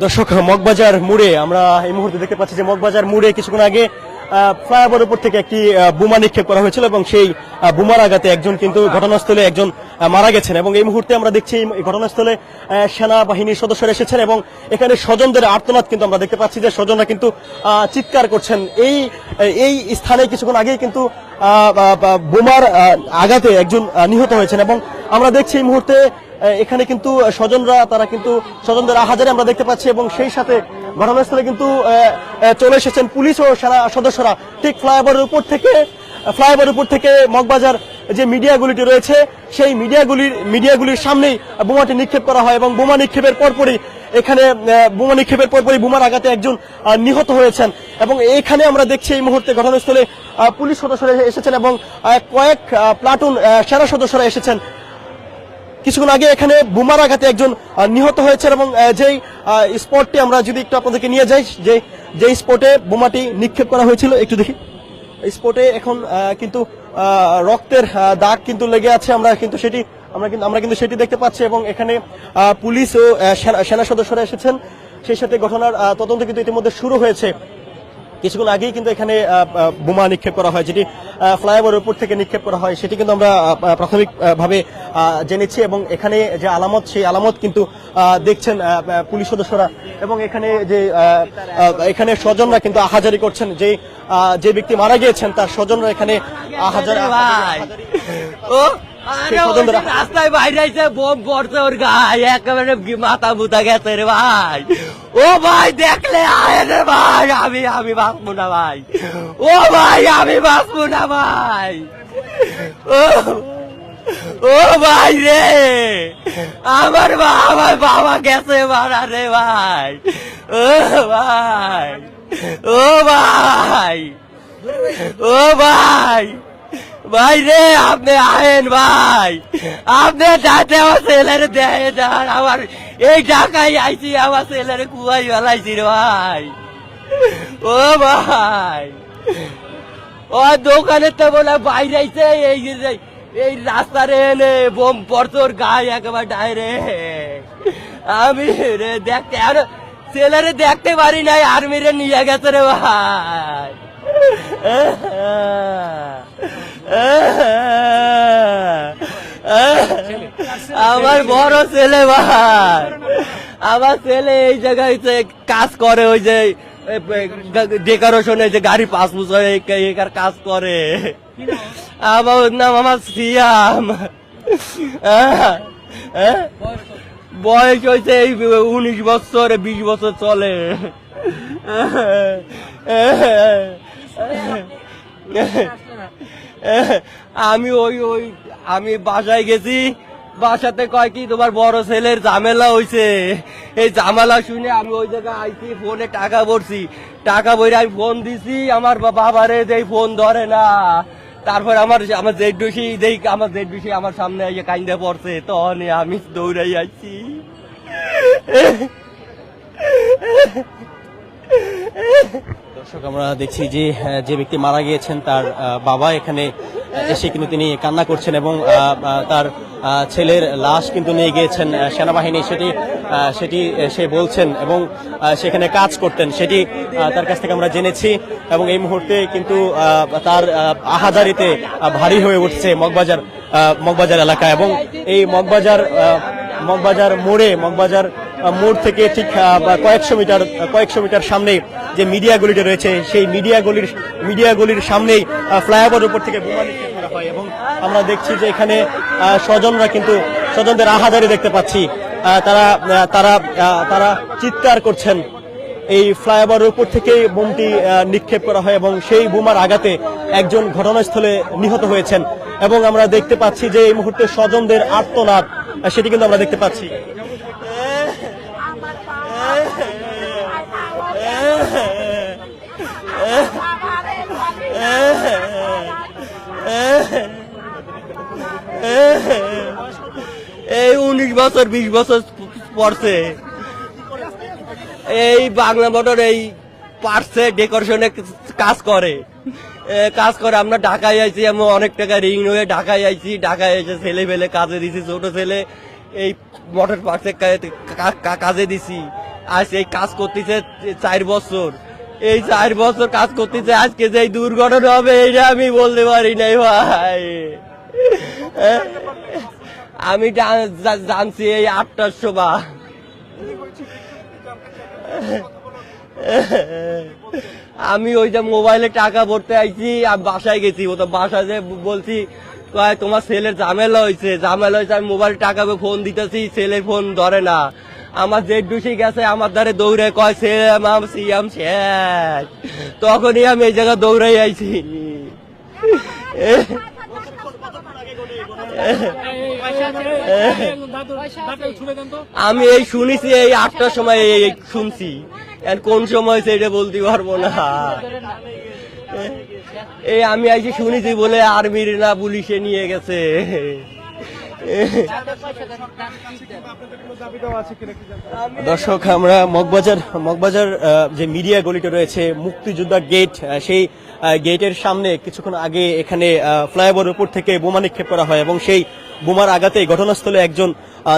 দর্শক, মগবাজার মোড়ে আমরা এই মুহূর্তে দেখতে পাচ্ছি যে মগবাজার মোড়ে কিছুক্ষণ আগে ফ্লাইওভার উপর থেকে একটি বোমা নিক্ষেপ করা হয়েছিল এবং সেই বোমার আঘাতে একজন কিন্তু ঘটনাস্থলে একজন মারা গেছেন এবং এই মুহূর্তে আমরা দেখছি এই ঘটনাস্থলে সেনাবাহিনীর সদস্যরা এসেছেন এবং এখানে স্বজনদের আর্তনাদ কিন্তু আমরা দেখতে পাচ্ছি যে স্বজনরা কিন্তু চিৎকার করছেন। এই এই স্থানে কিছুক্ষণ আগেই কিন্তু বোমার আঘাতে একজন নিহত হয়েছেন এবং আমরা দেখছি এই মুহূর্তে এখানে কিন্তু স্বজনরা, তারা কিন্তু স্বজনদের আহাজারে আমরা দেখতে পাচ্ছি এবং সেই সাথে ঘটনাস্থলে কিন্তু চলে এসেছেন পুলিশ ও সেনা সদস্যরা। ঠিক ফ্লাইওভারের উপর থেকে, ফ্লাইওভারের উপর থেকে মগবাজার যে মিডিয়াগুলিটি রয়েছে, সেই মিডিয়াগুলির মিডিয়াগুলির সামনেই বোমাটি নিক্ষেপ করা হয় এবং বোমা নিক্ষেপের পরপরই এখানে বোমা নিক্ষেপের পরপরই বোমার আঘাতে একজন নিহত হয়েছেন। এবং এখানে আমরা দেখছি এই মুহূর্তে ঘটনাস্থলে পুলিশ সদস্যরা এসেছেন এবং কয়েক প্লাটুন সেনা সদস্যরা এসেছেন। কিছুক্ষণ আগে এখানে বোমার আঘাতে একজন নিহত হয়েছে এবং যেই স্পটটি আমরা যদি একটু আপনাদেরকে নিয়ে যাই, যে যে স্পটে বোমাটি নিক্ষেপ করা হয়েছিল, একটু দেখি। স্পটে এখন কিন্তু রক্তের দাগ কিন্তু লেগে আছে, আমরা কিন্তু সেটি, আমরা কিন্তু আমরা কিন্তু সেটি দেখতে পাচ্ছি এবং এখানে পুলিশ ও সেনা সদস্যরা এসেছেন। সেই সাথে ঘটনার তদন্ত কিন্তু ইতিমধ্যে শুরু হয়েছে। কিছুক্ষণ আগেই কিন্তু এখানে বোমা নিক্ষেপ করা হয় যেটি ফ্লাইওভারের উপর থেকে নিক্ষেপ করা হয় সেটি কিন্তু আমরা প্রাথমিকভাবে জেনেছি এবং এখানে যে আলামত সেই আলামত কিন্তু দেখছেন পুলিশ সদস্যরা এবং এখানে যে এখানে স্বজনরা কিন্তু আহাজারি করছেন যে যে ব্যক্তি মারা গিয়েছেন তার স্বজনরা এখানে আহাজারি ও! রাস্তায় বাইরে আইছে বোম পড়ছে ওর গায়ে একেবারে মাথা মুতা গেছে রে ভাই। ও ভাই দেখলে আয় রে ভাই আমি আমি বাঁচবো না ভাই। ও ভাই আমি বাঁচবো না ভাই। ও ও ভাই রে আমার আমার বাবা গেছে মারা রে ভাই। ও ভাই ও ভাই ও ভাই। ভাই রে, আপনি আহেন ভাই। আপনি যাতে আমার ছেলের দেয় যান, আমার এই ঢাকায় আইছি, আমার ছেলের কুয়াই বেলাইছি রে ভাই। ও ভাই। ও দোকানে তো বলে বাইরে আইছে, এই এই রাস্তার এনে বোম ওর গায়ে একেবারে ডাইরেক্ট আমি রে দেখতে, আর ছেলেরে দেখতে পারি নাই আর্মিরে নিয়ে গেছে রে ভাই। আমার বড় ছেলে ভাই। আমার ছেলে এই জায়গায় কাজ করে, ওই যে ডেকোরেশনে যে গাড়ি পাস হয় একার কাজ করে। আমার নাম আমার সিয়াম? বয়স হয়েছে এই উনিশ বছর, বিশ বছর চলে। আমি ওই ওই, আমি বাসায় গেছি। বাসাতে কয় কি, তোমার বড় ছেলের ঝামেলা হইছে। এই ঝামেলা শুনে আমি ওই জায়গায় আইছি, ফোনে টাকা ভরছি। টাকা বইরে আমি ফোন দিছি, আমার বাবারে যেই ফোন ধরে না। তারপর আমার আমার জেড ডুসি দেই আমার জেড ডুসি আমার সামনে এসে কাইন্দে পড়ছে। তখন আমি দৌড়াই আইছি। দর্শক আমরা দেখছি যে যে ব্যক্তি মারা গিয়েছেন তার বাবা এখানে এসে কিন্তু তিনি কান্না করছেন এবং তার ছেলের লাশ কিন্তু নিয়ে গিয়েছেন সেনাবাহিনী। সেটি সেটি সে বলছেন এবং সেখানে কাজ করতেন। সেটি তার কাছ থেকে আমরা জেনেছি এবং এই মুহূর্তে কিন্তু তার আহ, আহাজারিতে ভারী হয়ে উঠছে মগবাজার মগবাজার এলাকা এবং এই মগবাজার মগবাজার মোড়ে মগবাজার মোড় থেকে ঠিক কয়েকশো মিটার কয়েকশো মিটার সামনে যে মিডিয়া মিডিয়াগুলিটা রয়েছে, সেই মিডিয়াগুলির মিডিয়াগুলির সামনেই ফ্লাইওভার উপর থেকে বোমা নিক্ষেপ করা হয় এবং আমরা দেখছি যে এখানে স্বজনরা কিন্তু, স্বজনদের আহাদারি দেখতে পাচ্ছি। তারা তারা তারা চিৎকার করছেন। এই ফ্লাইওভার উপর থেকে বোমটি নিক্ষেপ করা হয় এবং সেই বোমার আঘাতে একজন ঘটনাস্থলে নিহত হয়েছেন। এবং আমরা দেখতে পাচ্ছি যে এই মুহূর্তে স্বজনদের আত্মনাদ সেটি কিন্তু আমরা দেখতে পাচ্ছি। এই উনিশ বছর, বিশ বছর পড়ছে। এই বাংলা মোটর এই পার্সে ডেকোরেশনে কাজ করে। কাজ করে, আমরা ঢাকায় আইছি আমি অনেক টাকা রিং হয়ে ঢাকায় আইছি, ঢাকায় এসে ছেলে ফেলে কাজে দিছি, ছোট ছেলে এই মোটর পার্কসে কাজে দিছি। আর এই কাজ করতেছে চার বছর। এই চার বছর কাজ করতেছে, আজকে যে দুর্ঘটনা হবে, এটা আমি বলতে পারি নাই ভাই। আমি জা- জা- জানছি এই আটটার সময়। আমি ওই যে মোবাইলে টাকা ভরতে আইছি আমি বাসায় গেছি। ও তো বাসায় যে বলছি তোমার ছেলের ঝামেলা হয়েছে ঝামেলা হয়েছে আমি মোবাইল টাকা ফোন দিতেছি ছেলে ফোন ধরে না। আমার জেড ডুসি গেছে, আমার দ্বারে দৌড়ে কয় ছেলে মাম সিয়াম শেষ তখনই আমি এই জায়গায় দৌড়াই আইছি। আমি এই শুনেছি, এই আটটার সময় এই শুনছি। কোন সময় সেটা বলতে পারব না। এই আমি আইছি শুনেছি বলে আর্মির না পুলিশে নিয়ে গেছে। দর্শক, আমরা মগবাজার মগবাজার যে মিডিয়া গলিটা রয়েছে, মুক্তিযোদ্ধা গেট সেই গেটের সামনে কিছুক্ষণ আগে এখানে ফ্লাইওভার উপর থেকে বোমা নিক্ষেপ করা হয় এবং সেই বোমার আঘাতে ঘটনাস্থলে একজন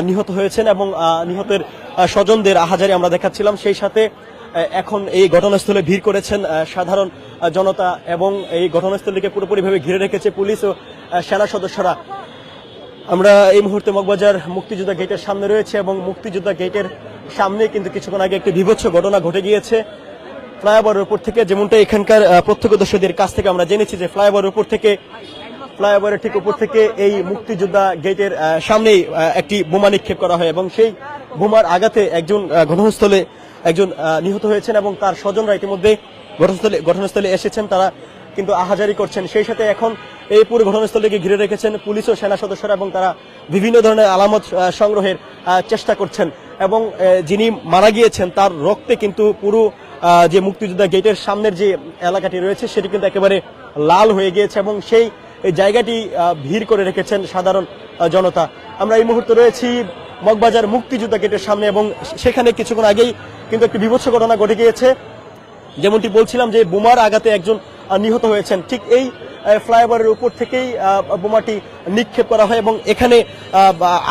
নিহত হয়েছেন এবং নিহতের স্বজনদের আহাজারি আমরা দেখাচ্ছিলাম। সেই সাথে এখন এই ঘটনাস্থলে ভিড় করেছেন সাধারণ জনতা এবং এই ঘটনাস্থলটিকে পুরোপুরিভাবে ঘিরে রেখেছে পুলিশ ও সেনা সদস্যরা। আমরা এই মুহূর্তে মগবাজার মুক্তিযোদ্ধা গেটের সামনে রয়েছে এবং মুক্তিযোদ্ধা গেটের সামনে কিন্তু কিছুক্ষণ আগে একটি বিভৎস ঘটনা ঘটে গিয়েছে। ফ্লাইওভারের উপর থেকে যেমনটা এখানকার প্রত্যক্ষদর্শীদের কাছ থেকে আমরা জেনেছি যে ফ্লাইওভারের উপর থেকে, ফ্লাইওভারের ঠিক উপর থেকে এই মুক্তিযোদ্ধা গেটের সামনেই একটি বোমা নিক্ষেপ করা হয় এবং সেই বোমার আঘাতে একজন ঘটনাস্থলে একজন নিহত হয়েছেন এবং তার স্বজনরা ইতিমধ্যে ঘটনাস্থলে ঘটনাস্থলে এসেছেন। তারা কিন্তু আহাজারি করছেন। সেই সাথে এখন এই পুরো ঘটনাস্থলটিকে ঘিরে রেখেছেন পুলিশ ও সেনা সদস্যরা এবং তারা বিভিন্ন ধরনের আলামত সংগ্রহের চেষ্টা করছেন। এবং যিনি মারা গিয়েছেন তার রক্তে কিন্তু পুরো যে মুক্তিযোদ্ধা গেটের সামনের যে এলাকাটি রয়েছে সেটি কিন্তু একেবারে লাল হয়ে গিয়েছে এবং সেই জায়গাটি ভিড় করে রেখেছেন সাধারণ জনতা। আমরা এই মুহূর্তে রয়েছি মগবাজার মুক্তিযোদ্ধা গেটের সামনে এবং সেখানে কিছুক্ষণ আগেই কিন্তু একটি বিভৎস ঘটনা ঘটে গিয়েছে। যেমনটি বলছিলাম যে বোমার আঘাতে একজন নিহত হয়েছেন। ঠিক এই ফ্লাইওভারের উপর থেকেই বোমাটি নিক্ষেপ করা হয় এবং এখানে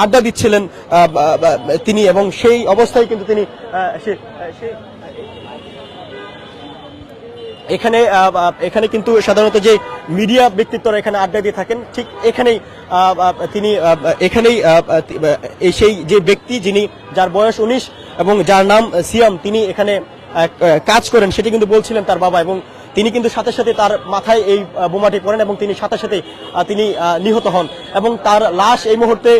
আড্ডা দিচ্ছিলেন তিনি এবং সেই অবস্থায় কিন্তু তিনি এখানে এখানে কিন্তু সাধারণত যে মিডিয়া ব্যক্তিত্বরা এখানে আড্ডা দিয়ে থাকেন, ঠিক এখানেই তিনি এখানেই সেই যে ব্যক্তি যিনি, যার বয়স উনিশ এবং যার নাম সিয়াম, তিনি এখানে কাজ করেন, সেটি কিন্তু বলছিলেন তার বাবা এবং তিনি কিন্তু সাথে সাথে তার মাথায় এই বোমাটি পড়েন এবং তিনি সাথে সাথে তিনি নিহত হন। এবং তার লাশ এই মুহূর্তে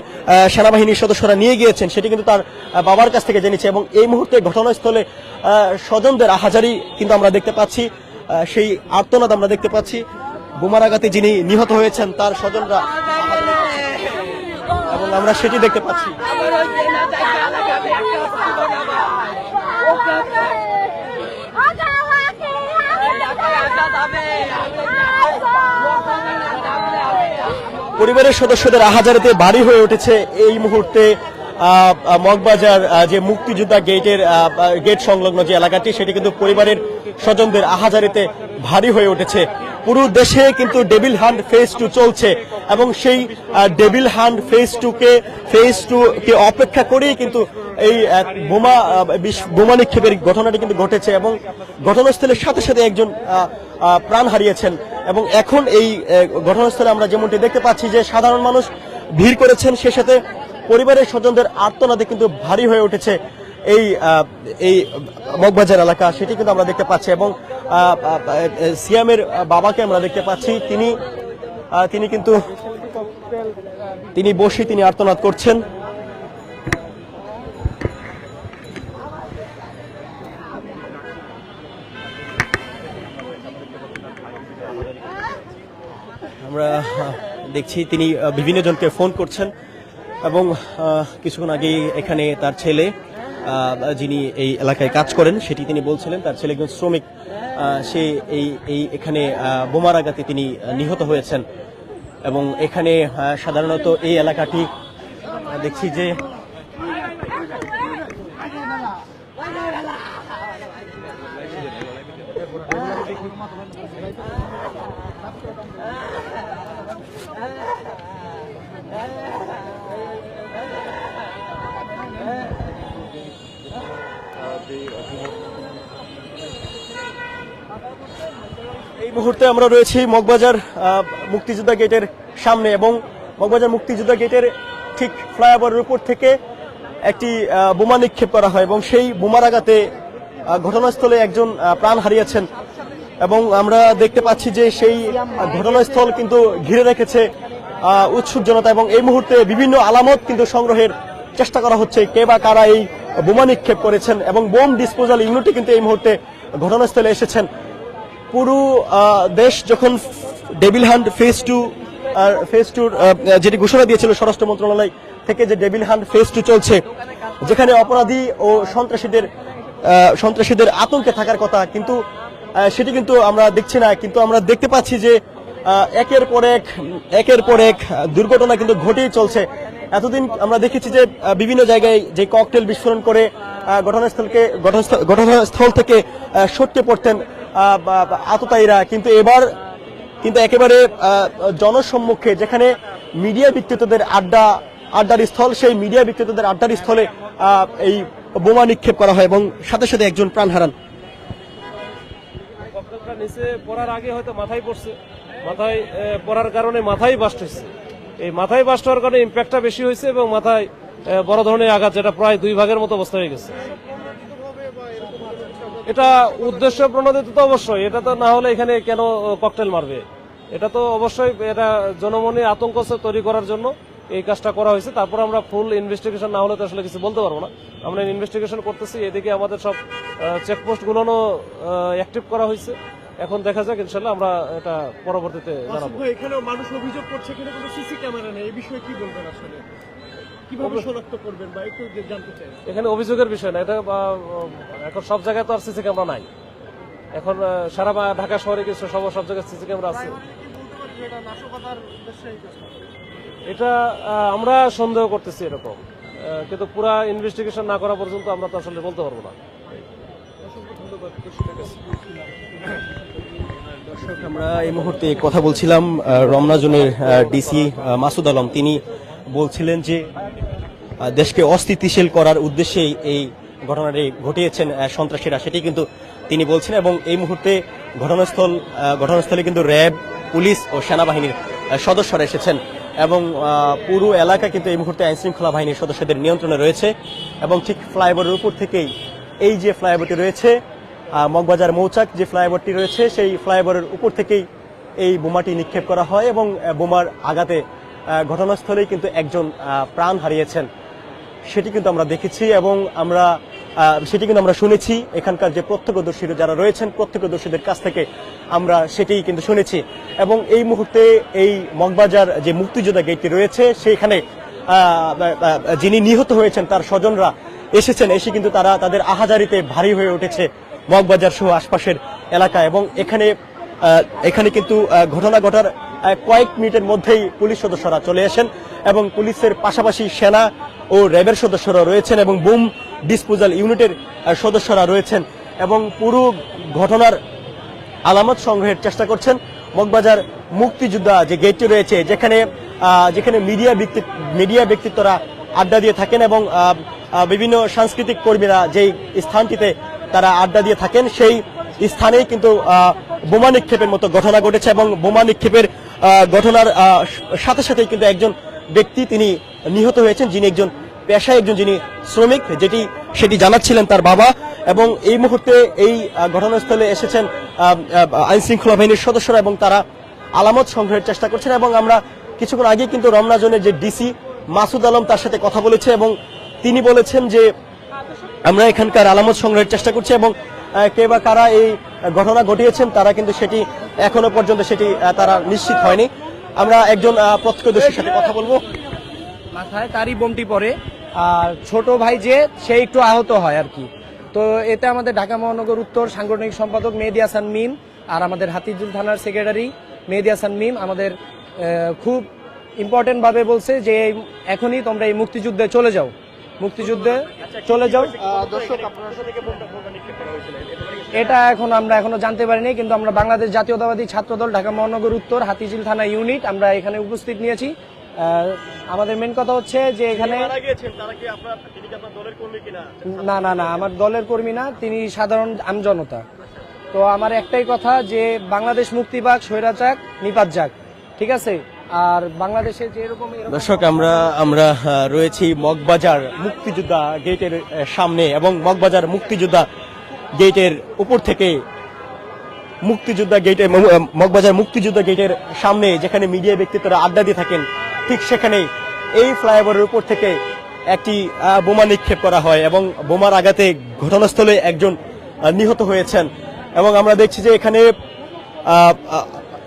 সেনাবাহিনীর সদস্যরা নিয়ে গিয়েছেন। সেটি কিন্তু তার বাবার কাছ থেকে জেনেছে এবং এই মুহূর্তে ঘটনাস্থলে স্বজনদের আহাজারি কিন্তু আমরা দেখতে পাচ্ছি। সেই আর্তনাদ আমরা দেখতে পাচ্ছি। বোমার আঘাতে যিনি নিহত হয়েছেন, তার স্বজনরা এবং আমরা সেটি দেখতে পাচ্ছি। পরিবারের সদস্যদের আহাজারিতে বাড়ি হয়ে উঠেছে এই মুহূর্তে মগবাজার যে মুক্তিযোদ্ধা গেটের গেট সংলগ্ন যে এলাকাটি, সেটি কিন্তু পরিবারের স্বজনদের আহাজারিতে ভারী হয়ে উঠেছে। পুরো দেশে কিন্তু ডেভিল হান্ট ফেজ টু চলছে এবং সেই ডেভিল হান্ট ফেজ টু কে ফেজ টু কে অপেক্ষা করেই কিন্তু এই বোমা বোমা নিক্ষেপের ঘটনাটি কিন্তু ঘটেছে এবং ঘটনাস্থলের সাথে সাথে একজন প্রাণ হারিয়েছেন এবং এখন এই ঘটনাস্থলে আমরা যেমনটি দেখতে পাচ্ছি যে সাধারণ মানুষ ভিড় করেছেন, সে সাথে পরিবারের স্বজনদের আর্তনাদে কিন্তু ভারী হয়ে উঠেছে। এই এই মগবাজার এলাকা, সেটি কিন্তু আমরা দেখতে পাচ্ছি এবং সিয়ামের বাবাকে আমরা দেখতে পাচ্ছি। তিনি তিনি কিন্তু, তিনি বসে তিনি আর্তনাদ করছেন। আমরা দেখছি তিনি বিভিন্ন জনকে ফোন করছেন এবং কিছুক্ষণ আগেই এখানে তার ছেলে যিনি এই এলাকায় কাজ করেন, সেটি তিনি বলছিলেন, তার ছেলে একজন শ্রমিক। সে এই এই এখানে বোমার আঘাতে তিনি নিহত হয়েছেন। এবং এখানে সাধারণত এই এলাকাটি দেখছি যে এই মুহূর্তে আমরা রয়েছি মগবাজার মুক্তিযোদ্ধা গেটের সামনে এবং মগবাজার মুক্তিযোদ্ধা গেটের ঠিক ফ্লাইওভারের উপর থেকে একটি বোমা নিক্ষেপ করা হয় এবং সেই বোমার আঘাতে ঘটনাস্থলে একজন প্রাণ হারিয়েছেন এবং আমরা দেখতে পাচ্ছি যে সেই ঘটনাস্থল কিন্তু ঘিরে রেখেছে উৎসুক জনতা এবং এই মুহূর্তে বিভিন্ন আলামত কিন্তু সংগ্রহের চেষ্টা করা হচ্ছে কে বা কারা এই বোমা নিক্ষেপ করেছেন এবং বোম ডিসপোজাল ইউনিটে কিন্তু এই মুহূর্তে ঘটনাস্থলে এসেছেন। পুরো দেশ যখন devil hunt phase two phase টুর যেটি ঘোষণা দিয়েছিল স্বরাষ্ট্র মন্ত্রণালয় থেকে যে ডেভিল হান্ট ফেজ টু চলছে, যেখানে অপরাধী ও সন্ত্রাসীদের সন্ত্রাসীদের আতঙ্কে থাকার কথা, কিন্তু সেটি কিন্তু আমরা দেখছি না। কিন্তু আমরা দেখতে পাচ্ছি যে একের পর এক, একের পর এক দুর্ঘটনা কিন্তু ঘটেই চলছে। এতদিন আমরা দেখেছি যে বিভিন্ন জায়গায় যে ককটেল বিস্ফোরণ করে ঘটনাস্থলকে ঘটনাস্থল থেকে সরতে পড়তেন আততায়ীরা কিন্তু এবার, কিন্তু একেবারে জনসম্মুখে যেখানে মিডিয়া বিক্রেতাদের আড্ডা, আড্ডার স্থল, সেই মিডিয়া বিক্রেতাদের আড্ডার স্থলে এই বোমা নিক্ষেপ করা হয় এবং সাথে সাথে একজন প্রাণ হারান। নিচে পড়ার আগে হয়তো মাথায় পড়ছে। মাথায় পড়ার কারণে মাথায় এই মাথায় কারণে বেশি হয়েছে এবং মাথায় বড় ধরনের আঘাত যেটা প্রায় দুই ভাগের মতো অবস্থা হয়ে গেছে। এটা উদ্দেশ্য প্রণোদিত তো অবশ্যই। এটা তো না হলে এখানে কেন ককটেল মারবে? এটা তো অবশ্যই এটা জনমনে আতঙ্ক তৈরি করার জন্য এই কাজটা করা হয়েছে। তারপর আমরা ফুল ইনভেস্টিগেশন না হলে তো আসলে কিছু বলতে পারব না। আমরা ইনভেস্টিগেশন করতেছি এদিকে আমাদের সব চেকপোস্টগুলো অ্যাক্টিভ করা হয়েছে। এখন দেখা যাক ইনশাল্লাহ আমরা এটা পরবর্তীতে জানাব। এখানেও মানুষ অভিযোগ করছে এখানে কোনো সিসি ক্যামেরা নেই। এই বিষয়ে কি বলবেন আসলে? কীভাবে শনাক্ত করবেন বা একটু জানতে চাই। এখানে অভিযোগের বিষয় না এটা এখন সব জায়গায় তো আর সিসি ক্যামেরা নাই। এখন সারা বা- ঢাকা শহরে কিছু সব সব জায়গায় সিসি ক্যামেরা আছে। এটা আমরা সন্দেহ করতেছি এরকম। কিন্তু পুরা ইনভেস্টিগেশন না করা পর্যন্ত আমরা তো আসলে বলতে পারব না। দর্শক আমরা এই মুহূর্তে কথা বলছিলাম আহ, রমনা জোনের ডিসি মাসুদ আলম। তিনি বলছিলেন যে দেশকে অস্থিতিশীল করার উদ্দেশ্যেই এই ঘটনাটি ঘটিয়েছেন সন্ত্রাসীরা। সেটি কিন্তু তিনি বলছেন এবং এই মুহূর্তে ঘটনাস্থল ঘটনাস্থলে কিন্তু র্যাব, পুলিশ ও সেনাবাহিনীর সদস্যরা এসেছেন এবং পুরো এলাকা কিন্তু এই মুহূর্তে আইন শৃঙ্খলা বাহিনীর সদস্যদের নিয়ন্ত্রণে রয়েছে এবং ঠিক ফ্লাইওভারের উপর থেকেই এই যে ফ্লাইওভারটি রয়েছে মগবাজার মৌচাক যে ফ্লাইওভারটি রয়েছে, সেই ফ্লাইওভারের উপর থেকেই এই বোমাটি নিক্ষেপ করা হয় এবং বোমার আঘাতে ঘটনাস্থলেই কিন্তু একজন প্রাণ হারিয়েছেন। সেটি কিন্তু আমরা দেখেছি এবং আমরা সেটি কিন্তু আমরা শুনেছি। এখানকার যে প্রত্যক্ষদর্শীরা যারা রয়েছেন, প্রত্যক্ষদর্শীদের কাছ থেকে আমরা সেটি কিন্তু শুনেছি। এবং এই মুহূর্তে এই মগবাজার যে মুক্তিযোদ্ধা গেটটি রয়েছে, সেখানে যিনি নিহত হয়েছেন, তার স্বজনরা এসেছেন। এসে কিন্তু তারা তাদের আহাজারিতে ভারী হয়ে উঠেছে মগবাজার সহ আশপাশের এলাকা এবং এখানে এখানে কিন্তু ঘটনা ঘটার কয়েক মিনিটের মধ্যেই পুলিশ সদস্যরা চলে আসেন এবং পুলিশের পাশাপাশি সেনা ও র্যাবের সদস্যরা রয়েছেন এবং বুম ডিসপোজাল ইউনিটের সদস্যরা রয়েছেন এবং পুরো ঘটনার আলামত সংগ্রহের চেষ্টা করছেন মগবাজার মুক্তিযোদ্ধা যে গেটটি রয়েছে, যেখানে যেখানে মিডিয়া ব্যক্তি মিডিয়া ব্যক্তিত্বরা আড্ডা দিয়ে থাকেন এবং বিভিন্ন সাংস্কৃতিক কর্মীরা যেই স্থানটিতে তারা আড্ডা দিয়ে থাকেন, সেই স্থানেই কিন্তু বোমা নিক্ষেপের মতো ঘটনা ঘটেছে এবং বোমা নিক্ষেপের ঘটনার সাথে সাথেই কিন্তু একজন ব্যক্তি তিনি নিহত হয়েছেন, যিনি একজন পেশায় একজন যিনি শ্রমিক, যেটি সেটি জানাচ্ছিলেন তার বাবা। এবং এই মুহূর্তে এই ঘটনাস্থলে এসেছেন আইন শৃঙ্খলা বাহিনীর সদস্যরা এবং তারা আলামত সংগ্রহের চেষ্টা করছেন এবং আমরা কিছুক্ষণ আগে কিন্তু রমনা জোনের যে ডিসি মাসুদ আলম তার সাথে কথা বলেছে এবং তিনি বলেছেন যে আমরা এখানকার আলামত সংগ্রহের চেষ্টা করছি এবং কে বা কারা এই ঘটনা ঘটিয়েছেন, তারা কিন্তু সেটি এখনও পর্যন্ত সেটি তারা নিশ্চিত হয়নি। আমরা একজন প্রত্যক্ষদর্শীর সাথে কথা বলব। মাথায় তারই বোমটি পড়ে, আর ছোট ভাই যে, সে একটু আহত হয় আর কি। তো এতে আমাদের ঢাকা মহানগর উত্তর সাংগঠনিক সম্পাদক মেহেদি হাসান মিম আর আমাদের হাতিজুল থানার সেক্রেটারি মেহেদি হাসান মিম আমাদের খুব ইম্পর্টেন্ট ভাবে বলছে যে এখনই তোমরা এই মুক্তিযুদ্ধে চলে যাও। মুক্তিযুদ্ধে চলে যাও। এটা এখন আমরা এখনও জানতে পারিনি কিন্তু আমরা বাংলাদেশ জাতীয়তাবাদী ছাত্রদল ঢাকা মহানগর উত্তর হাতিঝিল থানা ইউনিট আমরা এখানে উপস্থিত নিয়েছি। আমাদের মেন কথা হচ্ছে যে এখানে না না না আমার দলের কর্মী না তিনি সাধারণ আমজনতা। তো আমার একটাই কথা যে বাংলাদেশ মুক্তি পাক স্বৈরাচাক নিপাত যাক ঠিক আছে? আর বাংলাদেশে যেরকম দর্শক, আমরা আমরা রয়েছি মগবাজার মুক্তিযোদ্ধা গেটের সামনে এবং মগবাজার মুক্তিযোদ্ধা গেটের উপর থেকে মুক্তিযোদ্ধা গেটে মগবাজার মুক্তিযোদ্ধা গেটের সামনে যেখানে মিডিয়া ব্যক্তিত্বরা আড্ডা দিয়ে থাকেন, ঠিক সেখানে এই ফ্লাইওভারের উপর থেকে একটি বোমা নিক্ষেপ করা হয় এবং বোমার আঘাতে ঘটনাস্থলে একজন নিহত হয়েছেন। এবং আমরা দেখছি যে এখানে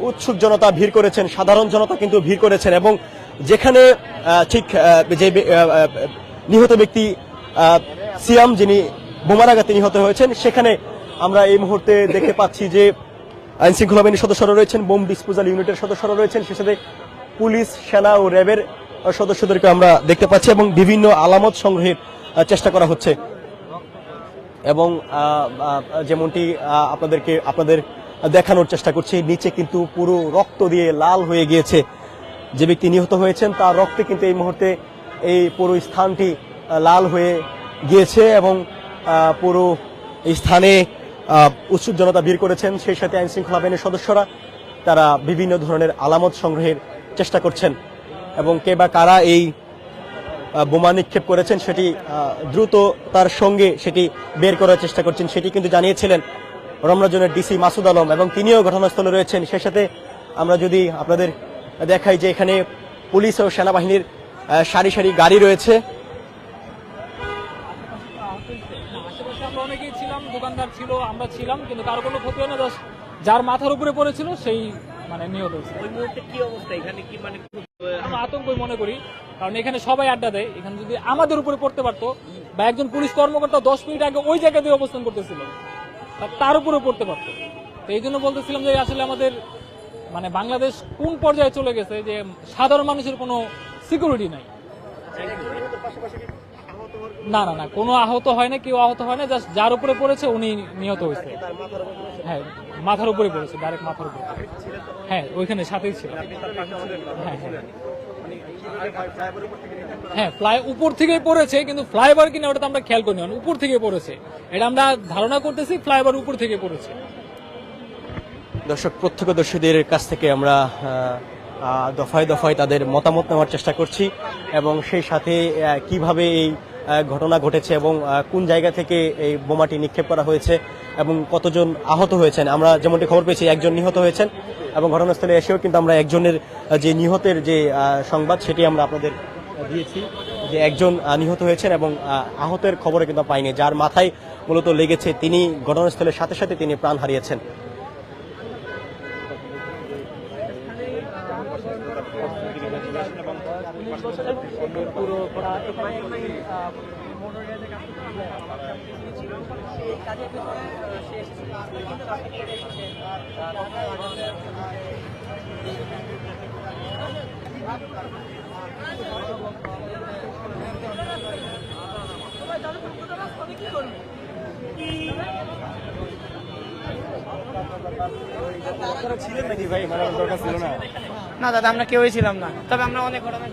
উৎসুক জনতা ভিড় করেছেন, সাধারণ জনতা কিন্তু ভিড় করেছেন এবং যেখানে ঠিক যে নিহত ব্যক্তি সিয়াম যিনি বোমার আঘাতে নিহত হয়েছেন, সেখানে আমরা এই মুহূর্তে দেখতে পাচ্ছি যে আইন শৃঙ্খলা বাহিনীর সদস্যরা রয়েছেন, বোম ডিসপোজাল ইউনিটের সদস্যরা রয়েছেন সে সাথে পুলিশ, সেনা ও র্যাবের সদস্যদেরকে আমরা দেখতে পাচ্ছি এবং বিভিন্ন আলামত সংগ্রহের চেষ্টা করা হচ্ছে। এবং যেমনটি আপনাদেরকে, আপনাদের দেখানোর চেষ্টা করছি। নিচে কিন্তু পুরো রক্ত দিয়ে লাল হয়ে গিয়েছে। যে ব্যক্তি নিহত হয়েছেন, তার রক্তে কিন্তু এই মুহূর্তে এই পুরো স্থানটি লাল হয়ে গিয়েছে এবং পুরো স্থানে উৎসুক জনতা ভিড় করেছেন। সেই সাথে আইন শৃঙ্খলা বাহিনীর সদস্যরা, তারা বিভিন্ন ধরনের আলামত সংগ্রহের চেষ্টা করছেন এবং কে বা কারা এই বোমা নিক্ষেপ করেছেন সেটি দ্রুত তার সঙ্গে সেটি বের করার চেষ্টা করছেন, সেটি কিন্তু জানিয়েছিলেন রমনাজনের ডিসি মাসুদ আলম এবং তিনিও ঘটনাস্থলে রয়েছেন। সেই সাথে আমরা যদি আপনাদের দেখাই যে এখানে পুলিশ ও সেনাবাহিনীর সারি সারি গাড়ি রয়েছে। অনেকেই ছিলাম দোকানদার ছিল আমরা ছিলাম কিন্তু কারও কোনো ক্ষতি হয় না যার মাথার উপরে পড়েছিল সেই মানে নিহত হয়েছে। ওই মুহূর্তে কি অবস্থা? এখানে কি মানে আমরা আতঙ্কই মনে করি কারণ এখানে সবাই আড্ডা দেয়। এখানে যদি আমাদের উপরে পড়তে পারতো বা একজন পুলিশ কর্মকর্তা দশ মিনিট আগে ওই জায়গাতে অবস্থান করতেছিল তার উপরে পড়তে পারতো। তো এই জন্য বলতেছিলাম যে আসলে আমাদের মানে বাংলাদেশ কোন পর্যায়ে চলে গেছে যে সাধারণ মানুষের কোনো সিকিউরিটি নাই। না না না, কোনো আহত হয় না কেউ আহত হয় না জাস্ট যার উপরে পড়েছে উনি নিহত হয়েছে। হ্যাঁ মাথার উপরে পড়েছে ডাইরেক্ট মাথার উপরে। হ্যাঁ ওইখানে সাথেই ছিল। হ্যাঁ হ্যাঁ। হ্যাঁ ফ্লাই উপর থেকেই পড়েছে, কিন্তু ফ্লাইওভার কিনা ওটা তো আমরা খেয়াল করিনি। উপর থেকে পড়েছে। এটা আমরা ধারণা করতেছি ফ্লাইওভার উপর থেকে পড়েছে। দর্শক, প্রত্যক্ষদর্শীদের কাছ থেকে আমরা দফায় দফায় তাদের মতামত নেওয়ার চেষ্টা করছি এবং সেই সাথে কীভাবে এই ঘটনা ঘটেছে এবং কোন জায়গা থেকে এই বোমাটি নিক্ষেপ করা হয়েছে এবং কতজন আহত হয়েছেন। আমরা যেমনটি খবর পেয়েছি, একজন নিহত হয়েছেন। এবং ঘটনাস্থলে এসেও কিন্তু আমরা একজনের যে নিহতের যে সংবাদ সেটি আমরা আপনাদের দিয়েছি যে একজন নিহত হয়েছেন এবং আহ, আহতের খবরে কিন্তু পাইনি যার মাথায় মূলত লেগেছে তিনি ঘটনাস্থলের সাথে সাথে তিনি প্রাণ হারিয়েছেন। না? না দাদা আমরা কেউই ছিলাম না। তবে আমরা অনেক ঘটনা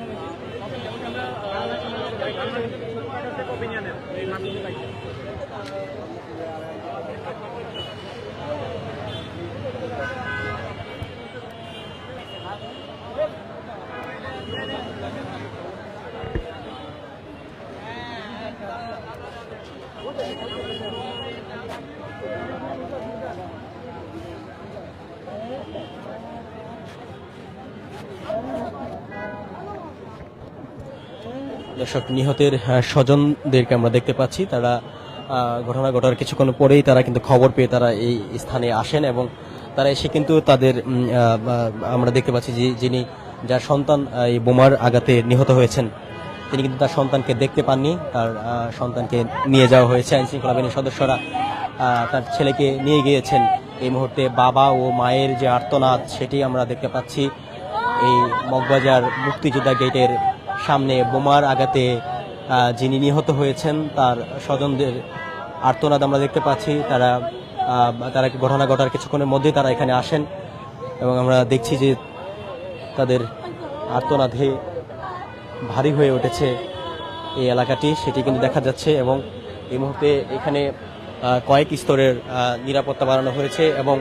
দর্শক নিহতের স্বজনদেরকে আমরা দেখতে পাচ্ছি। তারা ঘটনা ঘটার কিছুক্ষণ পরেই তারা কিন্তু খবর পেয়ে তারা এই স্থানে আসেন এবং তারা এসে কিন্তু তাদের আমরা দেখতে পাচ্ছি যে যিনি যার সন্তান এই বোমার আঘাতে নিহত হয়েছেন, তিনি কিন্তু তার সন্তানকে দেখতে পাননি। তার সন্তানকে নিয়ে যাওয়া হয়েছে। আইন শৃঙ্খলা বাহিনীর সদস্যরা তার ছেলেকে নিয়ে গিয়েছেন। এই মুহূর্তে বাবা ও মায়ের যে আর্তনাদ, সেটি আমরা দেখতে পাচ্ছি। এই মগবাজার মুক্তিযোদ্ধা গেটের সামনে বোমার আঘাতে যিনি নিহত হয়েছেন, তার স্বজনদের আর্তনাদ আমরা দেখতে পাচ্ছি। তারা তারা ঘটনা ঘটার কিছুক্ষণের মধ্যে তারা এখানে আসেন এবং আমরা দেখছি যে তাদের আর্তনাদে ভারী হয়ে উঠেছে এই এলাকাটি, সেটি কিন্তু দেখা যাচ্ছে এবং এই মুহূর্তে এখানে কয়েক স্তরের নিরাপত্তা বাড়ানো হয়েছে এবং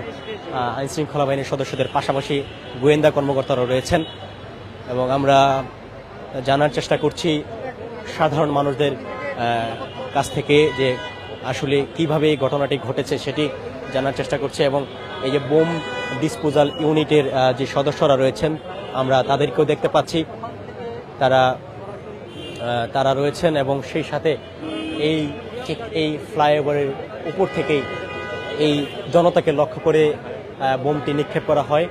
আইনশৃঙ্খলা বাহিনীর সদস্যদের পাশাপাশি গোয়েন্দা কর্মকর্তারা রয়েছেন এবং আমরা জানার চেষ্টা করছি সাধারণ মানুষদের কাছ থেকে যে আসলে কীভাবে এই ঘটনাটি ঘটেছে সেটি জানার চেষ্টা করছি এবং এই যে বোম ডিসপোজাল ইউনিটের যে সদস্যরা রয়েছেন, আমরা তাদেরকেও দেখতে পাচ্ছি। তারা তারা রয়েছেন এবং সেই সাথে এই ঠিক এই ফ্লাইওভারের উপর থেকেই এই জনতাকে লক্ষ্য করে বোমটি নিক্ষেপ করা হয়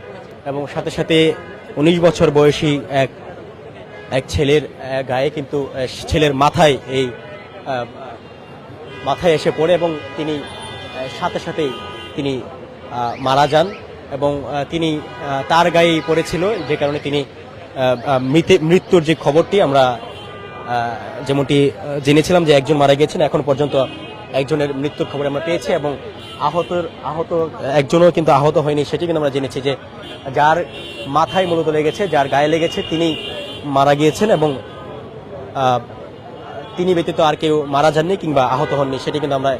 এবং সাথে সাথে উনিশ বছর বয়সী এক এক ছেলের গায়ে কিন্তু ছেলের মাথায় এই মাথায় এসে পড়ে এবং তিনি সাথে সাথেই তিনি মারা যান এবং তিনি তার গায়েই পড়েছিল যে কারণে তিনি মৃত্যুর যে খবরটি আমরা যেমনটি জেনেছিলাম যে একজন মারা গিয়েছেন, এখন পর্যন্ত একজনের মৃত্যুর খবর আমরা পেয়েছি এবং আহতর, আহত, একজনও কিন্তু আহত হয়নি, সেটি কিন্তু আমরা জেনেছি যে যার মাথায় মূলত লেগেছে, যার গায়ে লেগেছে, তিনি মারা গিয়েছেন এবং তিনি ব্যতীত আর কেউ মারা যাননি কিংবা আহত হননি, সেটি কিন্তু আমরা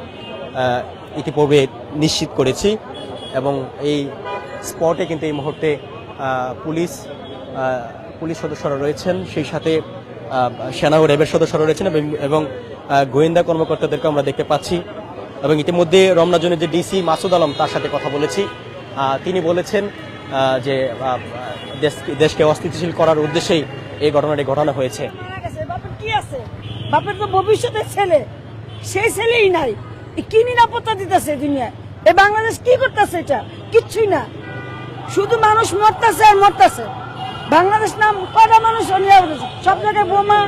ইতিপূর্বে নিশ্চিত করেছি এবং এই স্পটে কিন্তু এই মুহূর্তে পুলিশ পুলিশ সদস্যরা রয়েছেন, সেই সাথে সেনা ও র্যাবের সদস্যরা রয়েছেন এবং- গোয়েন্দা কর্মকর্তাদেরকে আমরা দেখতে পাচ্ছি এবং ইতিমধ্যে রমনা জোনের যে ডিসি মাসুদ আলম তার সাথে কথা বলেছি। তিনি বলেছেন যে দেশকে অস্থিতিশীল করার উদ্দেশ্যেই এই ঘটনাটি ঘটানো হয়েছে। কি আছে? বাপের তো ভবিষ্যতের ছেলে। সেই ছেলেই নাই। কি নিরাপত্তা দিতেছে দুনিয়া এই বাংলাদেশ কি করতেছে এটা? কিচ্ছুই না। শুধু মানুষ মরতেছে আর মরতেছে। বাংলাদেশ নাম কটা মানুষ সব জায়গায় বোমা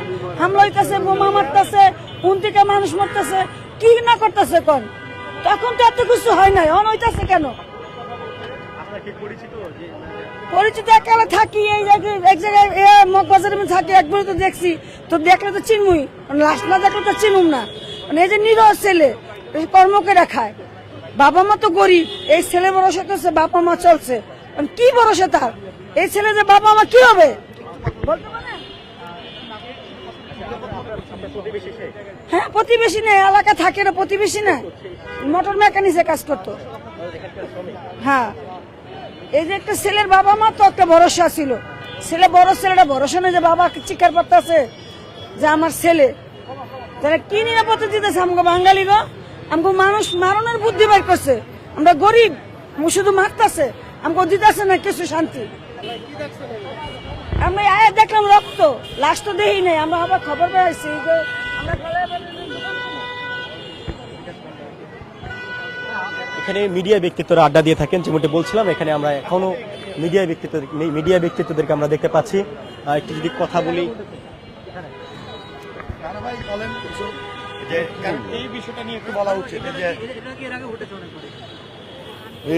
হামলা হইতেছে, বোমা মারতেছে, কোন থেকে মানুষ মরতেছে, কি না করতেছে কোন? তখন তো এত কিছু হয় নাই। অন হইতেছে কেন? পরিচিত? একেবারে থাকি, এই জায়গায় মধ্যে থাকি একবার তো দেখছি। তো দেখলে তো চিনমুই। লাশ না দেখলে তো চিনুম না। মানে এই যে নিরহ ছেলে এই কর্ম করে খায়। বাবা মা তো গরিব, এই ছেলে ভরসা করছে, বাবা মা চলছে। মানে কি ভরসা তার? এই ছেলে যে বাবা মা কি হবে? হ্যাঁ প্রতিবেশী নেই, এলাকা থাকে না, প্রতিবেশী না মোটর মেকানিক্সে কাজ করতো। হ্যাঁ। এই যে একটা ছেলের বাবা মা তো একটা ভরসা ছিল। ছেলে বড় ছেলেটা ভরসা নেই যে বাবা চিকার করতেছে যে আমার ছেলে। তাহলে কি নিরাপত্তা দিতেছে আমাকে বাঙালি গো? আমাকে মানুষ মারণের বুদ্ধি বের করছে। আমরা গরিব আমি শুধু মারতেছে। আমাকে দিতেছে না কিছু শান্তি। আমি আয় দেখলাম রক্ত। লাশ তো দেখি নাই। আমরা আবার খবর পেয়েছি আমরা এখানে মিডিয়া ব্যক্তিত্বরা আড্ডা দিয়ে থাকেন যেমনটি বলছিলাম এখানে আমরা এখনও মিডিয়া ব্যক্তিত্ব মিডিয়া ব্যক্তিত্বদেরকে আমরা দেখতে পাচ্ছি। একটু যদি কথা বলি। এই বিষয়টা নিয়ে একটু বলা উচিত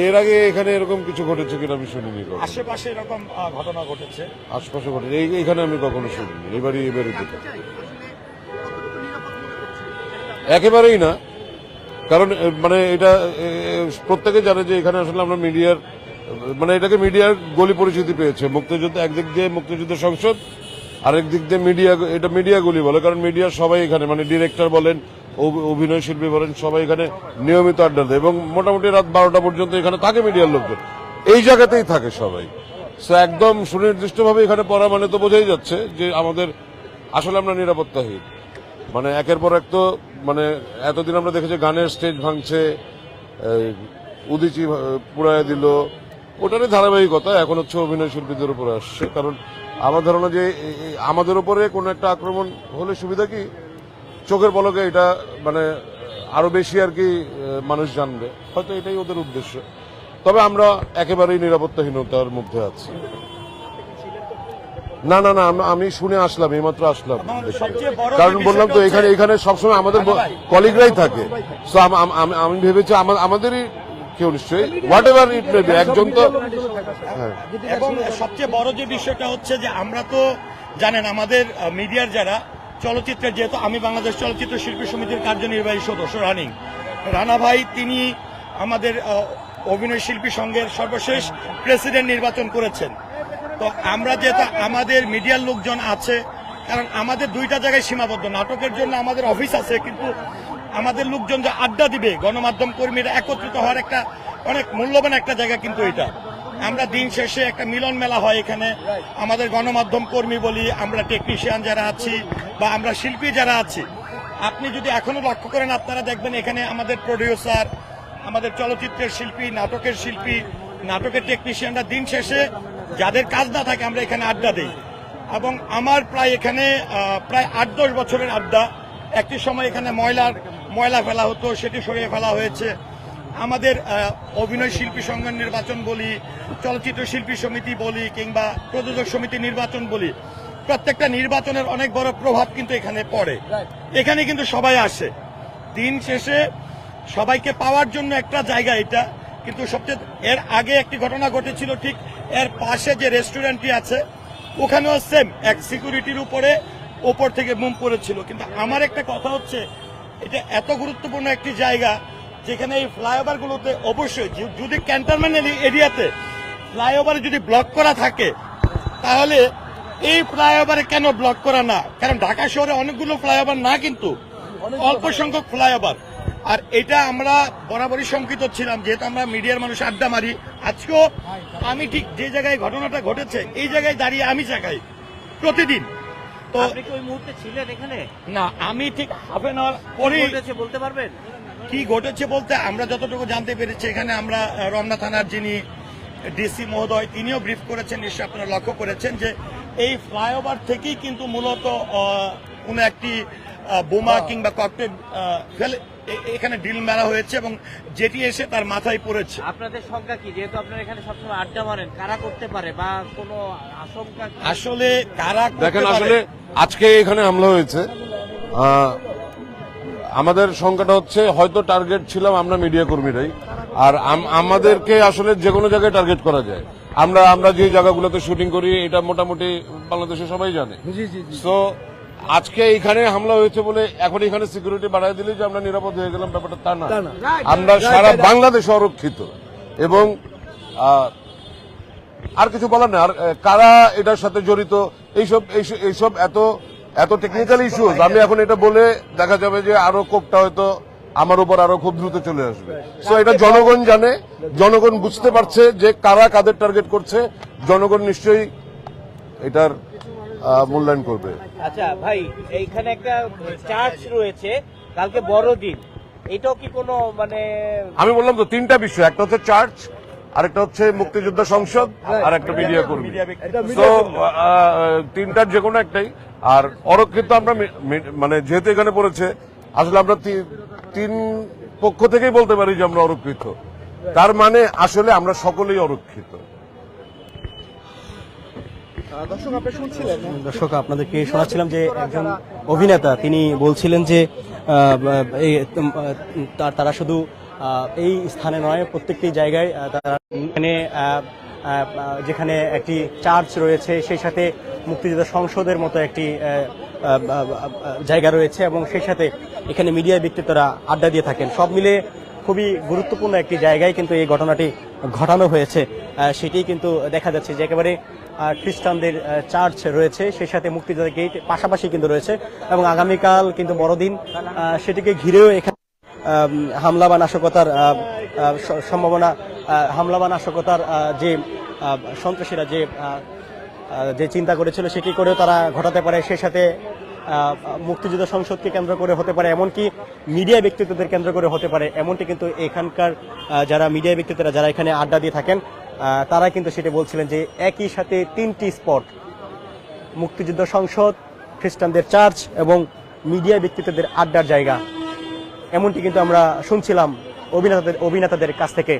এর আগে এখানে এরকম কিছু ঘটেছে কিনা আমি শুনিনি আশেপাশে এরকম ঘটনা ঘটেছে? আশপাশে ঘটে এই এখানে আমি কখনো শুনিনি। এবারই এবারে একেবারেই না। কারণ মানে এটা প্রত্যেকে জানে যে এখানে আসলে আমরা মিডিয়ার মানে এটাকে মিডিয়ার গলি পরিচিতি পেয়েছে। মুক্তিযুদ্ধ একদিক দিয়ে মুক্তিযুদ্ধ সংসদ, আরেক দিক দিয়ে মিডিয়া, এটা মিডিয়া গলি বলে, কারণ মিডিয়া সবাই এখানে মানে ডিরেক্টর বলেন অভি- অভিনয় শিল্পী বলেন, সবাই এখানে নিয়মিত আড্ডা দেয় এবং মোটামুটি রাত বারোটা পর্যন্ত এখানে থাকে মিডিয়ার লোকজন। এই জায়গাতেই থাকে সবাই। তো একদম সুনির্দিষ্টভাবে এখানে পড়া মানে তো বোঝাই যাচ্ছে যে আমাদের, আসলে আমরা নিরাপত্তাহীন। মানে একের পর এক তো মানে এতদিন আমরা দেখেছি গানের স্টেজ ভাঙছে উদিচি পুড়ায় দিল। ওটারই ধারাবাহিকতা, এখন হচ্ছে অভিনয় শিল্পীদের উপরে আসছে। কারণ আমার ধারণা যে আমাদের উপরে কোনো একটা আক্রমণ হলে সুবিধা কি? চোখের পলকে এটা মানে আরও বেশি আর কি মানুষ জানবে। হয়তো এটাই ওদের উদ্দেশ্য। তবে আমরা একেবারেই নিরাপত্তাহীনতার মধ্যে আছি। না না না আমি শুনে আসলাম এইমাত্র আসলাম। সবচেয়ে বড় কারণ বললাম তো এখানে এখানে সবসময় আমাদের কলিগরাই থাকে। So আম- আম- আম- আমি ভেবেছি আমাদেরই কেউ নিশ্চয়ই। হোয়াট এভার ইট মে একজন তো হ্যাঁ। এবং সবচেয়ে বড় যে বিষয়টা হচ্ছে যে আমরা তো জানেন আমাদের মিডিয়ার যারা চলচ্চিত্রের যেহেতু আমি বাংলাদেশ চলচ্চিত্র শিল্পী সমিতির কার্যনির্বাহী সদস্য রানিং। রানা ভাই তিনি আমাদের অভিনয় শিল্পী সংঘের সর্বশেষ প্রেসিডেন্ট নির্বাচন করেছেন। তো আমরা যেহেতু আমাদের মিডিয়ার লোকজন আছে, কারণ আমাদের দুইটা জায়গায় সীমাবদ্ধ। নাটকের জন্য আমাদের অফিস আছে, কিন্তু আমাদের লোকজন যে আড্ডা দিবে, গণমাধ্যম কর্মীরা একত্রিত হওয়ার একটা অনেক মূল্যবান একটা জায়গা কিন্তু এটা। আমরা দিন শেষে একটা মিলন মেলা হয় এখানে। আমাদের গণমাধ্যম কর্মী বলি, আমরা টেকনিশিয়ান যারা আছি, বা আমরা শিল্পী যারা আছি। আপনি যদি এখনও লক্ষ্য করেন, আপনারা দেখবেন এখানে আমাদের প্রডিউসার আমাদের চলচ্চিত্রের শিল্পী, নাটকের শিল্পী, নাটকের টেকনিশিয়ানরা দিন শেষে যাদের কাজ না থাকে আমরা এখানে আড্ডা দিই। এবং আমার প্রায় এখানে প্রায় আট দশ বছরের আড্ডা। একটি সময় এখানে ময়লার, ময়লা ফেলা হতো, সেটি সরিয়ে ফেলা হয়েছে। আমাদের অভিনয় শিল্পী সংঘের নির্বাচন বলি, চলচ্চিত্র শিল্পী সমিতি বলি, কিংবা প্রযোজক সমিতি নির্বাচন বলি, প্রত্যেকটা নির্বাচনের অনেক বড় প্রভাব কিন্তু এখানে পড়ে। এখানে কিন্তু সবাই আসে। দিন শেষে সবাইকে পাওয়ার জন্য একটা জায়গা এটা। কিন্তু সবচেয়ে, এর আগে একটি ঘটনা ঘটেছিল ঠিক এর পাশে যে রেস্টুরেন্টটি আছে, ওখানেও সেম এক সিকিউরিটির উপরে, ওপর থেকে বুম পড়েছিল কিন্তু আমার একটা কথা হচ্ছে, এটা এত গুরুত্বপূর্ণ একটি জায়গা, যেখানে এই ফ্লাইওভার গুলোতে অবশ্যই যদি ক্যান্টনমেন্ট এরিয়াতে ফ্লাইওভার যদি ব্লক করা থাকে, তাহলে এই ফ্লাইওভারে কেন ব্লক করা না? কারণ ঢাকা শহরে অনেকগুলো ফ্লাইওভার না কিন্তু, অল্প সংখ্যক ফ্লাইওভার। আর এটা আমরা বরাবরই শঙ্কিত ছিলাম যেহেতু আমরা মিডিয়ার মানুষ আড্ডা মারি। আজকেও আমি ঠিক যে জায়গায় ঘটনাটা ঘটেছে এই জায়গায় দাঁড়িয়ে আমি জায়গায় প্রতিদিন। তো ওই মুহূর্তে ছিলেন এখানে? না আমি ঠিক হাফ এন আওয়ার ঘটেছে বলতে পারবেন? কি ঘটেছে বলতে আমরা যতটুকু জানতে পেরেছি এখানে আমরা রমনা থানার যিনি ডিসি মহোদয় তিনিও ব্রিফ করেছেন নিশ্চয়ই আপনারা লক্ষ্য করেছেন যে এই ফ্লাইওভার থেকেই কিন্তু মূলত কোনো একটি বোমা কিংবা ককটেল ফেলে এখানে ডিল মেলা হয়েছে এবং যেটি এসে তার মাথায় পড়েছে। আপনাদের সংখ্যা কি? যেহেতু আপনারা এখানে সবসময় আড্ডা মারেন কারা করতে পারে বা কোনো আশঙ্কা আসলে কারা দেখেন আসলে আজকে এখানে হামলা হয়েছে। আহ, আমাদের সংখ্যাটা হচ্ছে হয়তো টার্গেট ছিলাম আমরা মিডিয়া কর্মীরাই। আর আমাদেরকে আসলে যে কোনো জায়গায় টার্গেট করা যায়। আমরা আমরা যে জায়গাগুলোতে শুটিং করি এটা মোটামুটি বাংলাদেশে সবাই জানে। তো আজকে এখানে হামলা হয়েছে বলে এখন এখানে সিকিউরিটি বাড়াই দিলে যে আমরা নিরাপদ হয়ে গেলাম ব্যাপারটা তা না। আমরা সারা বাংলাদেশ অরক্ষিত। এবং আর কিছু বলার না আর কারা এটার সাথে জড়িত এইসব এইসব- এইসব এত এত টেকনিক্যাল ইস্যুজ আমি এখন এটা বলে দেখা যাবে যে আরও কোপটা হয়তো আমার উপর আরও খুব দ্রুত চলে আসবে। সো এটা জনগণ জানে জনগণ বুঝতে পারছে যে কারা কাদের টার্গেট করছে। জনগণ নিশ্চয়ই এটার মূল্যায়ন করবে। আচ্ছা ভাই এইখানে একটা চার্চ রয়েছে কালকে বড়দিন। এটাও কি কোনো মানে আমি বললাম তো তিনটা বিষয় একটা হচ্ছে চার্চ আরেকটা হচ্ছে মুক্তিযোদ্ধা সংসদ আর একটা মিডিয়া কর্মী। তো তিনটার যে কোনো একটাই। আর অরক্ষিত আমরা মানে যেহেতু এখানে পড়েছে আসলে আমরা তিন পক্ষ থেকেই বলতে পারি যে আমরা অরক্ষিত। তার মানে আসলে আমরা সকলেই অরক্ষিত। দর্শক আপনাদেরকে শোনাচ্ছিলাম যে একজন অভিনেতা, তিনি বলছিলেন যে তারা শুধু এই স্থানে নয়, প্রত্যেকটি জায়গায় তারা এখানে যেখানে একটি চার্চ রয়েছে, সেই সাথে মুক্তিযোদ্ধা সংসদের মতো একটি জায়গা রয়েছে এবং সেই সাথে এখানে মিডিয়া ব্যক্তিত্বরা আড্ডা দিয়ে থাকেন। সব মিলে খুবই গুরুত্বপূর্ণ একটি জায়গায় কিন্তু এই ঘটনাটি ঘটানো হয়েছে। সেটি কিন্তু দেখা যাচ্ছে যে একেবারে খ্রিস্টানদের চার্চ রয়েছে, সেই সাথে মুক্তিযোদ্ধা গেট পাশাপাশি কিন্তু রয়েছে এবং আগামীকাল কিন্তু বড়দিন সেটিকে ঘিরেও এখানে হামলা বা নাশকতার সম্ভাবনা হামলা বা নাশকতার যে সন্ত্রাসীরা যে যে চিন্তা করেছিল সেটি করেও তারা ঘটাতে পারে, সেই সাথে মুক্তিযুদ্ধ সংসদকে কেন্দ্র করে হতে পারে, এমনকি মিডিয়া ব্যক্তিত্বদের কেন্দ্র করে হতে পারে, এমনটি কিন্তু এখানকার যারা মিডিয়া ব্যক্তিত্বরা, যারা এখানে আড্ডা দিয়ে থাকেন তারা কিন্তু সেটা বলছিলেন যে একই সাথে তিনটি স্পট, মুক্তিযুদ্ধ সংসদ, খ্রিস্টানদের চার্চ এবং মিডিয়া ব্যক্তিত্বদের আড্ডার জায়গা। এমনটি কিন্তু আমরা শুনছিলাম অভিনেতাদের অভিনেতাদের কাছ থেকে।